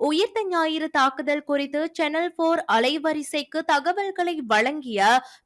உயிர்த்த ஞாயிறு தாக்குதல் குறித்து சேனல் போர் அலைவரிசைக்கு தகவல்களை வழங்கிய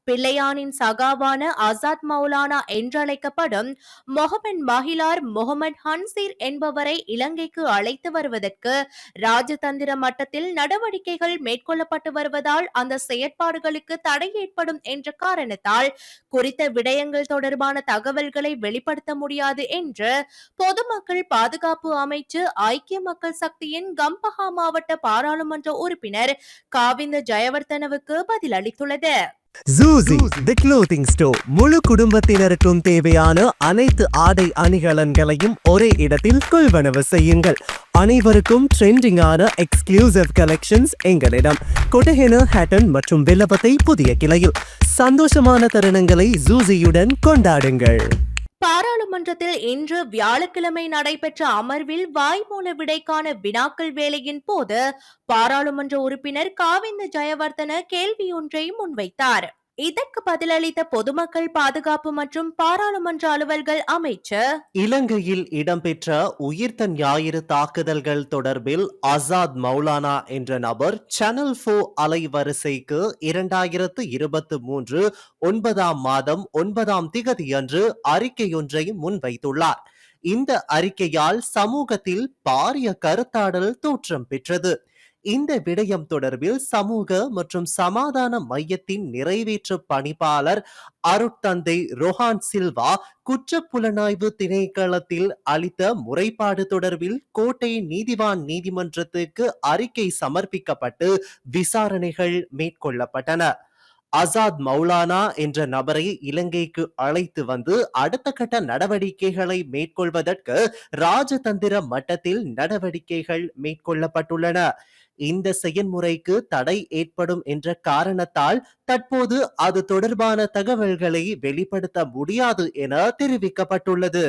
பிள்ளையானின் சகாவான ஆசாத் மௌலானா என்றழைக்கப்படும் மொஹமன் மஹிலார் முகமது ஹன்சீர் என்பவரை இலங்கைக்கு அழைத்து வருவதற்கு ராஜதந்திர மட்டத்தில் நடவடிக்கைகள் மேற்கொள்ளப்பட்டு வருவதால் அந்த செயற்பாடுகளுக்கு தடை ஏற்படும் என்ற காரணத்தால் குறித்த விடயங்கள் தொடர்பான தகவல்களை வெளிப்படுத்த முடியாது என்று பொதுமக்கள் பாதுகாப்பு அமைச்சு ஐக்கிய மக்கள் சக்தியின் கம்பஹா மாவட்ட பாராளுமன்ற உறுப்பினர் காவிந்த ஜெயவர்தனவுக்கு பதிலளித்துள்ளது. ஜூசி தி க்ளோத்திங் ஸ்டோர் முழு குடும்பத்தினருக்கும் தேவையான அனைத்து ஆடை அணிகலன்களையும் ஒரே இடத்தில் கொள்வனவு செய்யுங்கள். அனைவருக்கும் ட்ரெண்டிங்கான எக்ஸ்க்ளூசிவ் கலெக்ஷன்ஸ் எங்களிடம். கொட்டஹென ஹேட்டன் மற்றும் வில்லபத்தை புதிய கிளையில். சந்தோஷமான தருணங்களை ஜூசியுடன் கொண்டாடுங்கள். பாராளுமன்றத்தில் இன்று வியாழக்கிழமை நடைபெற்ற அமர்வில் வாய்மூல விடைக்கான வினாக்கள் வேலையின் போது பாராளுமன்ற உறுப்பினர் காவிந்த ஜெயவர்தன கேள்வியொன்றை முன்வைத்தார். இதற்கு பதிலளித்த பொதுமக்கள் பாதுகாப்பு மற்றும் பாராளுமன்ற அலுவல்கள் அமைச்சர் இலங்கையில் இடம்பெற்ற உயிர்த்த ஞாயிறு தாக்குதல்கள் தொடர்பில் ஆசாத் மௌலானா என்ற நபர் சேனல் ஃபோ அலைவரிசைக்கு இரண்டாயிரத்து இருபத்து மூன்று ஒன்பதாம் மாதம் ஒன்பதாம் திகதியன்று அறிக்கையொன்றை முன்வைத்துள்ளார். இந்த அறிக்கையால் சமூகத்தில் பாரிய கருத்தாடல் தோற்றம் பெற்றது. இந்த விடயம் தொடர்பில் சமூக மற்றும் சமாதான மையத்தின் நிறைவேற்று பணிப்பாளர் அருட்தந்தை ரொஹான் சில்வா குற்றப்புலனாய்வு திணைக்களத்தில் அளித்த முறைப்பாடு தொடர்பில் கோட்டை நீதிவான் நீதிமன்றத்துக்கு அறிக்கை சமர்ப்பிக்கப்பட்டு விசாரணைகள் மேற்கொள்ளப்பட்டன. ஆசாத் மௌலானா என்ற நபரை இலங்கைக்கு அழைத்து வந்து அடுத்த கட்ட நடவடிக்கைகளை மேற்கொள்வதற்கு ராஜதந்திர மட்டத்தில் நடவடிக்கைகள் மேற்கொள்ளப்பட்டுள்ளன. இந்த செயன்முறைக்கு தடை ஏற்படும் என்ற காரணத்தால் தற்போது அது தொடர்பான தகவல்களை வெளிப்படுத்த முடியாது என தெரிவிக்கப்பட்டுள்ளது.